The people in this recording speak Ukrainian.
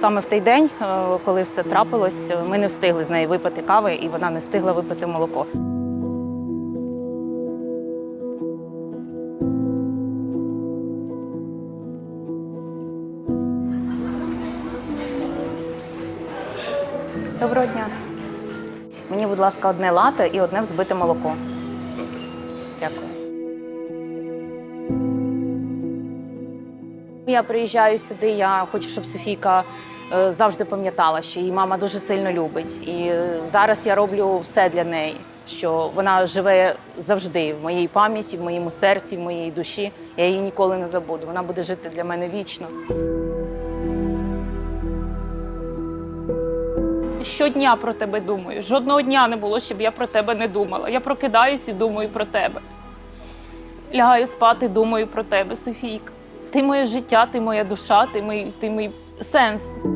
Саме в той день, е, коли все трапилось, ми не встигли з нею випити кави, і вона не встигла випити молоко. Доброго дня. Мені, будь ласка, одне лате і одне взбите молоко. Дякую. Я приїжджаю сюди. Я хочу, щоб Софійка е, завжди пам'ятала, що її мама дуже сильно любить. І е, зараз я роблю все для неї, що вона живе завжди в моїй пам'яті, в моєму серці, в моїй душі. Я її ніколи не забуду. Вона буде жити для мене вічно. Щодня про тебе думаю. Жодного дня не було, щоб я про тебе не думала. Я прокидаюсь і думаю про тебе. Лягаю спати, думаю про тебе, Софійка. Ти моє життя, ти моя душа, ти мій, ти мій сенс.